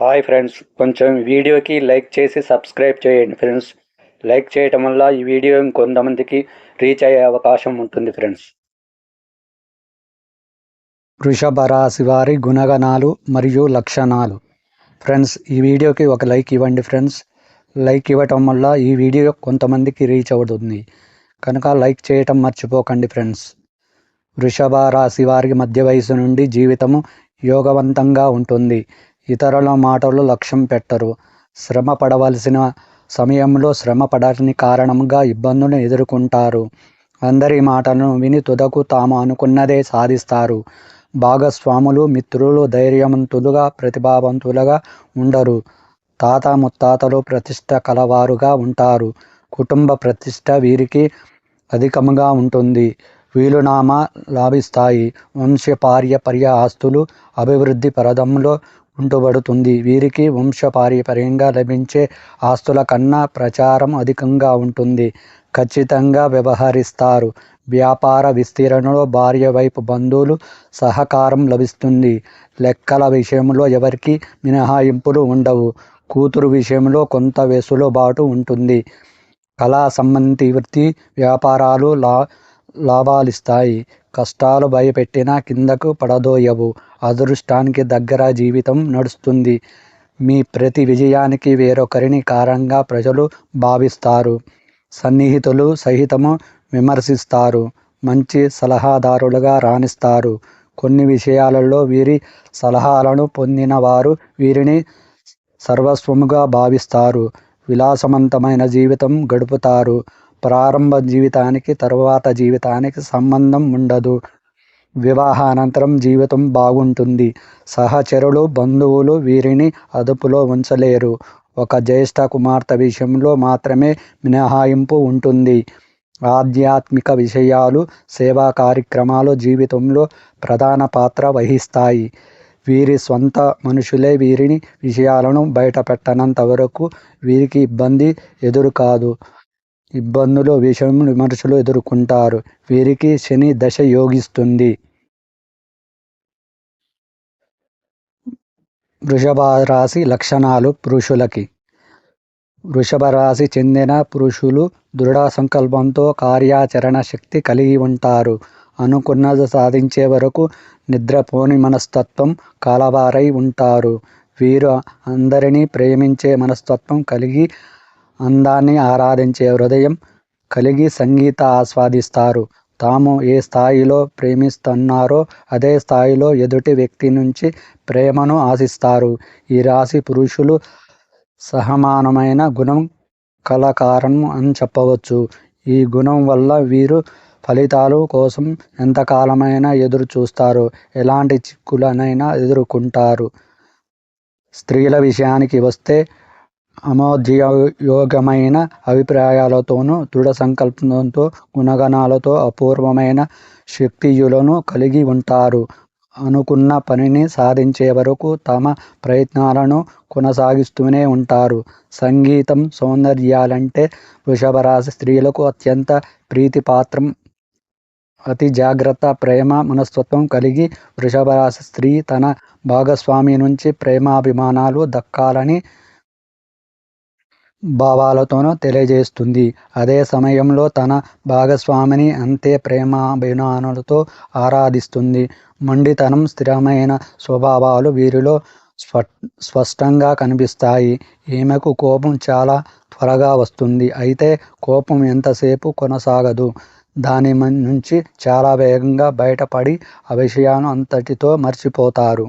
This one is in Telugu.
హాయ్ ఫ్రెండ్స్ కొంచెం వీడియోకి లైక్ చేసి సబ్స్క్రైబ్ చేయండి ఫ్రెండ్స్ లైక్ చేయటం వల్ల ఈ వీడియో ఇంకొంతమందికి రీచ్ అయ్యే అవకాశం ఉంటుంది ఫ్రెండ్స్ వృషభ రాశి వారి గుణగణాలు మరియు లక్షణాలు. ఫ్రెండ్స్ ఈ వీడియోకి ఒక లైక్ ఇవ్వండి ఫ్రెండ్స్ లైక్ ఇవ్వటం వల్ల ఈ వీడియో కొంతమందికి రీచ్ అవుతుంది. కనుక లైక్ చేయటం మర్చిపోకండి ఫ్రెండ్స్ వృషభ రాశి వారికి మధ్య వయసు నుండి జీవితము యోగవంతంగా ఉంటుంది. ఇతరుల మాటలు లక్ష్యం పెట్టరు. శ్రమ పడవలసిన సమయంలో శ్రమ పడని కారణంగా ఇబ్బందులను ఎదుర్కొంటారు. అందరి మాటలను విని తుదకు తాము అనుకున్నదే సాధిస్తారు. భాగస్వాములు మిత్రులు ధైర్యవంతులుగా ప్రతిభావంతులుగా ఉండరు. తాత ముత్తాతలు ప్రతిష్ట కలవారుగా ఉంటారు. కుటుంబ ప్రతిష్ట వీరికి అధికంగా ఉంటుంది. వీలునామా లాభిస్తాయి. వంశపార్యపర్య ఆస్తులు అభివృద్ధి పరదంలో ఉంటబడుతుంది వీరికి వంశపారంపర్యంగా లభించే ఆస్తుల కన్నా ప్రచారం అధికంగా ఉంటుంది. ఖచ్చితంగా వ్యవహరిస్తారు. వ్యాపార విస్తీర్ణలో భార్య వైపు బంధువులు సహకారం లభిస్తుంది. లెక్కల విషయంలో ఎవరికి మినహాయింపులు ఉండవు. కూతురు విషయంలో కొంత వెసులుబాటు ఉంటుంది. కళా సంబంధి వృత్తి వ్యాపారాలు లా లాభాలిస్తాయి. కష్టాలు భయపెట్టినా కిందకు పడదోయవు. అదృష్టానికి దగ్గర జీవితం నడుస్తుంది. మీ ప్రతి విజయానికి వేరొకరిని కారణంగా ప్రజలు భావిస్తారు. సన్నిహితులు సహితము విమర్శిస్తారు. మంచి సలహాదారులుగా రాణిస్తారు. కొన్ని విషయాలలో వీరి సలహాలను పొందిన వారు వీరిని సర్వస్వముగా భావిస్తారు. విలాసవంతమైన జీవితం గడుపుతారు. ప్రారంభ జీవితానికి తరువాత జీవితానికి సంబంధం ఉండదు. వివాహానంతరం జీవితం బాగుంటుంది. సహచరులు బంధువులు వీరిని అదుపులో ఉంచలేరు. ఒక జ్యేష్ఠ కుమార్తె విషయంలో మాత్రమే మినహాయింపు ఉంటుంది. ఆధ్యాత్మిక విషయాలు సేవా కార్యక్రమాలు జీవితంలో ప్రధాన పాత్ర వహిస్తాయి. వీరి స్వంత మనుషులే వీరిని విషయాలను బయటపెట్టనంత వరకు వీరికి ఇబ్బంది ఎదురు కాదు. ఇబ్బందులు విషయం విమర్శలు ఎదుర్కొంటారు. వీరికి శని దశ యోగిస్తుంది. వృషభ రాశి లక్షణాలు పురుషులకి. వృషభ రాశి చెందిన పురుషులు దృఢ సంకల్పంతో కార్యాచరణ శక్తి కలిగి ఉంటారు. అనుకున్నది సాధించే వరకు నిద్రపోని మనస్తత్వం కలవారై ఉంటారు. వీరు అందరినీ ప్రేమించే మనస్తత్వం కలిగి అందాన్ని ఆరాధించే హృదయం కలిగి సంగీత ఆస్వాదిస్తారు. తాము ఏ స్థాయిలో ప్రేమిస్తున్నారో అదే స్థాయిలో ఎదుటి వ్యక్తి నుంచి ప్రేమను ఆశిస్తారు. ఈ రాశి పురుషులు సహమానమైన గుణం కలకారణం అని చెప్పవచ్చు. ఈ గుణం వల్ల వీరు ఫలితాలు కోసం ఎంతకాలమైనా ఎదురు చూస్తారు ఎలాంటి చిక్కులనైనా ఎదుర్కొంటారు. స్త్రీల విషయానికి వస్తే అమోధ్యయోగమైన అభిప్రాయాలతోనూ దృఢ సంకల్పంతో గుణగణాలతో అపూర్వమైన శక్తియులను కలిగి ఉంటారు. అనుకున్న పనిని సాధించే వరకు తమ ప్రయత్నాలను కొనసాగిస్తూనే ఉంటారు. సంగీతం సౌందర్యాలంటే వృషభరాశి స్త్రీలకు అత్యంత ప్రీతిపాత్రం. అతి జాగ్రత్త ప్రేమ మనస్తత్వం కలిగి వృషభరాశి స్త్రీ తన భాగస్వామి నుంచి ప్రేమాభిమానాలు దక్కాలని భావాలతోనూ తెలియజేస్తుంది. అదే సమయంలో తన భాగస్వామిని అంతే ప్రేమాభిమానాలతో ఆరాధిస్తుంది. మొండితనం స్థిరమైన స్వభావాలు వీరిలో స్వ స్పష్టంగా కనిపిస్తాయి. ఈమెకు కోపం చాలా త్వరగా వస్తుంది. అయితే కోపం ఎంతసేపు కొనసాగదు. దాని నుంచి చాలా వేగంగా బయటపడి ఆ విషయాన్ని అంతటితో మర్చిపోతారు.